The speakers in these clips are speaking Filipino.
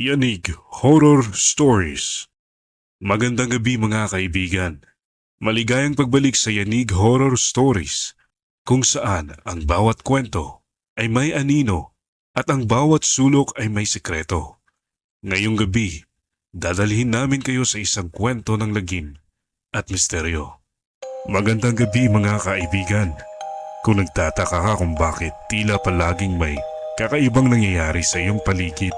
Yanig Horror Stories Magandang gabi mga kaibigan. Maligayang pagbalik sa Yanig Horror Stories kung saan ang bawat kwento ay may anino at ang bawat sulok ay may sikreto. Ngayong gabi, dadalhin namin kayo sa isang kwento ng lagim at misteryo. Magandang gabi mga kaibigan. Kung nagtataka ka kung bakit tila palaging may kakaibang nangyayari sa iyong paligid,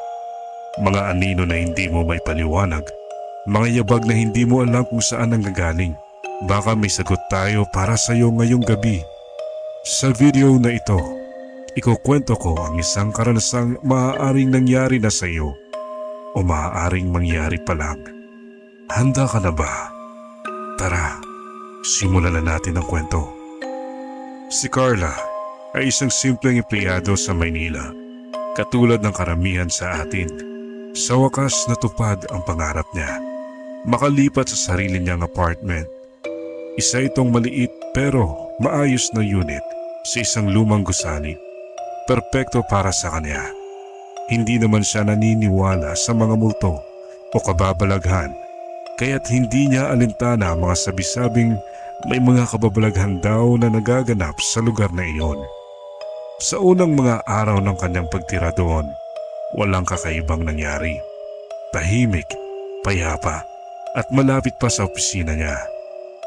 mga anino na hindi mo may paliwanag, mga yabag na hindi mo alam kung saan nanggagaling, baka may sagot tayo para sa iyo ngayong gabi. Sa video na ito, ikukwento ko ang isang karanasang maaaring nangyari na sa iyo o maaaring mangyari pa lang. Handa ka na ba? Tara, simulan na natin ang kwento. Si Carla ay isang simpleng empleyado sa Maynila. Katulad ng karamihan sa atin, sa wakas natupad ang pangarap niya. Makalipat sa sarili niyang apartment. Isa itong maliit pero maayos na unit sa isang lumang gusali. Perpekto para sa kanya. Hindi naman siya naniniwala sa mga multo o kababalaghan kaya't hindi niya alintana ang mga sabisabing may mga kababalaghan daw na nagaganap sa lugar na iyon. Sa unang mga araw ng kanyang pagtira doon, walang kakaibang nangyari. Tahimik, payapa, at malapit pa sa opisina niya.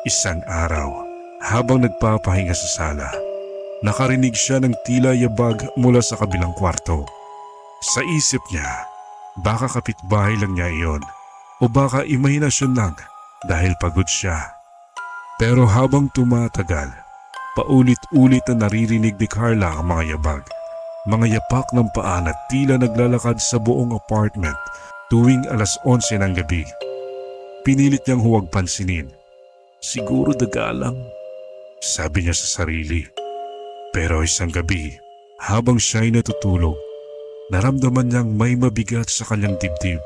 Isang araw, habang nagpapahinga sa sala, nakarinig siya ng tila yabag mula sa kabilang kwarto. Sa isip niya, baka kapitbahay lang niya iyon o baka imahinasyon lang dahil pagod siya. Pero habang tumatagal, paulit-ulit na naririnig ni Carla ang mga yabag. Mga yapak ng paan at tila naglalakad sa buong apartment tuwing alas 11 ng gabi. Pinilit niyang huwag pansinin. Siguro daga lang, sabi niya sa sarili. Pero isang gabi, habang siya'y natutulog, naramdaman niyang may mabigat sa kanyang dibdib.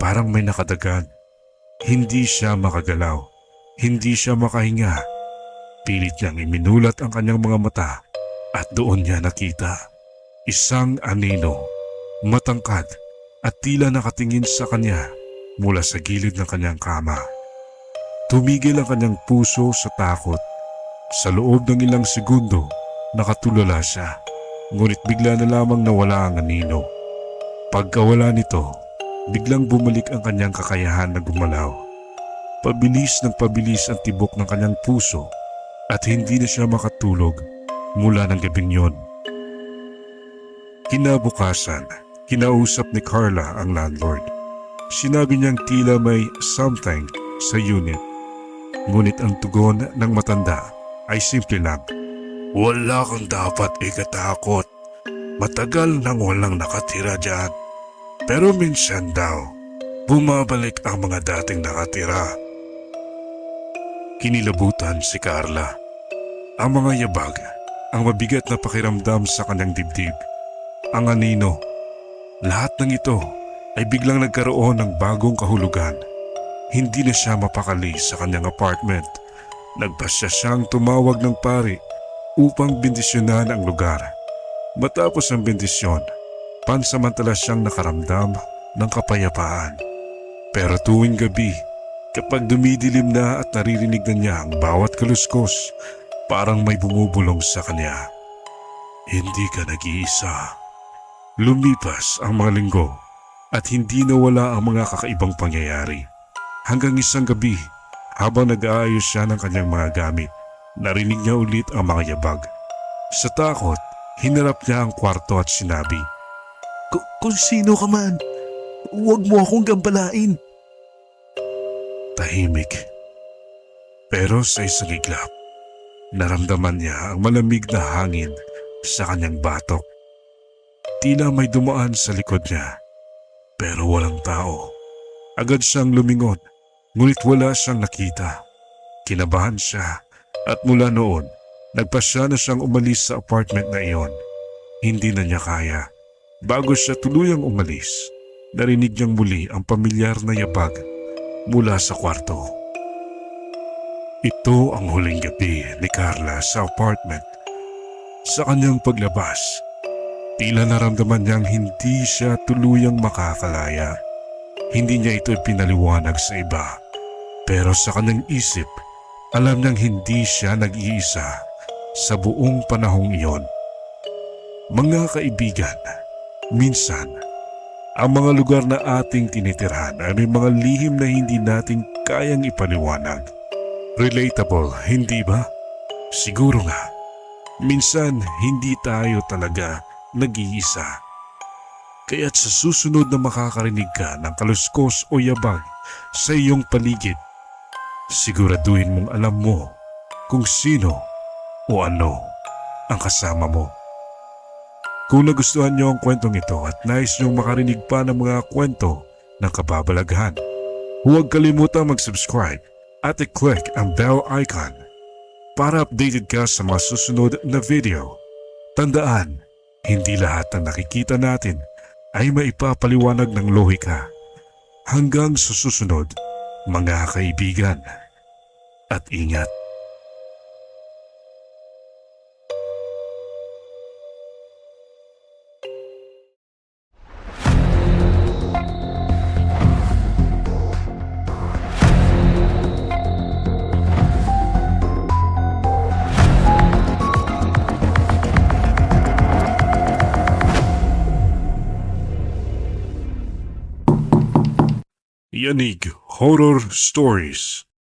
Parang may nakadagan. Hindi siya makagalaw. Hindi siya makahinga. Pilit niyang iminulat ang kanyang mga mata at doon niya nakita. Isang anino, matangkad at tila nakatingin sa kanya mula sa gilid ng kanyang kama. Tumigil ang kanyang puso sa takot. Sa loob ng ilang segundo, nakatulala siya. Ngunit bigla na lamang nawala ang anino. Pagkawala nito, biglang bumalik ang kanyang kakayahan na gumalaw. Pabilis ng pabilis ang tibok ng kanyang puso at hindi na siya makatulog mula ng gabing yon. Kinabukasan, kinausap ni Carla ang landlord. Sinabi niyang tila may something sa unit. Ngunit ang tugon ng matanda ay simple lang. Wala kang dapat ikatakot. Matagal nang walang nakatira dyan. Pero minsan daw, bumabalik ang mga dating nakatira. Kinilabutan si Carla. Ang mga yabag, ang mabigat na pakiramdam sa kanyang dibdib, ang anino. Lahat ng ito ay biglang nagkaroon ng bagong kahulugan. Hindi na siya mapakali sa kanyang apartment. Nagpasya siyang tumawag ng pari upang bendisyonan ang lugar. Matapos ang bendisyon, pansamantala siyang nakaramdam ng kapayapaan. Pero tuwing gabi, kapag dumidilim na at naririnig na niya ang bawat kaluskos, parang may bumubulong sa kanya. Hindi ka nag-iisa. Lumipas ang mga linggo at hindi nawala ang mga kakaibang pangyayari. Hanggang isang gabi, habang nag-aayos siya ng kanyang mga gamit, narinig niya ulit ang mga yabag. Sa takot, hinarap niya ang kwarto at sinabi, kung sino ka man, huwag mo akong gambalain. Tahimik. Pero sa isang iglap, naramdaman niya ang malamig na hangin sa kanyang batok. Tila may dumaan sa likod niya, pero walang tao. Agad siyang lumingon, ngunit wala siyang nakita. Kinabahan siya at mula noon, nagpasya na siyang umalis sa apartment na iyon. Hindi na niya kaya. Bago siya tuluyang umalis, narinig niyang muli ang pamilyar na yabag mula sa kwarto. Ito ang huling gabi ni Carla sa apartment. Sa kanyang paglabas, Tila naramdaman niyang hindi siya tuluyang makakalaya. Hindi niya ito ipinaliwanag sa iba. Pero sa kanyang isip, alam niyang hindi siya nag-iisa sa buong panahong iyon. Mga kaibigan, minsan, ang mga lugar na ating tinitirhan ay may mga lihim na hindi natin kayang ipaliwanag. Relatable, hindi ba? Siguro nga. Minsan, hindi tayo talaga nag-iisa. Kaya't sa susunod na makakarinig ka ng kaluskos o yabag sa iyong paligid, siguraduhin mong alam mo kung sino o ano ang kasama mo. Kung nagustuhan niyo ang kwentong ito at nais niyong makarinig pa ng mga kwento ng kababalaghan, huwag kalimutang mag-subscribe at i-click ang bell icon para updated ka sa mga susunod na video. Tandaan, hindi lahat ng nakikita natin ay maipapaliwanag ng lohika. Hanggang sa susunod, mga kaibigan. At ingat. Yanig Horror Stories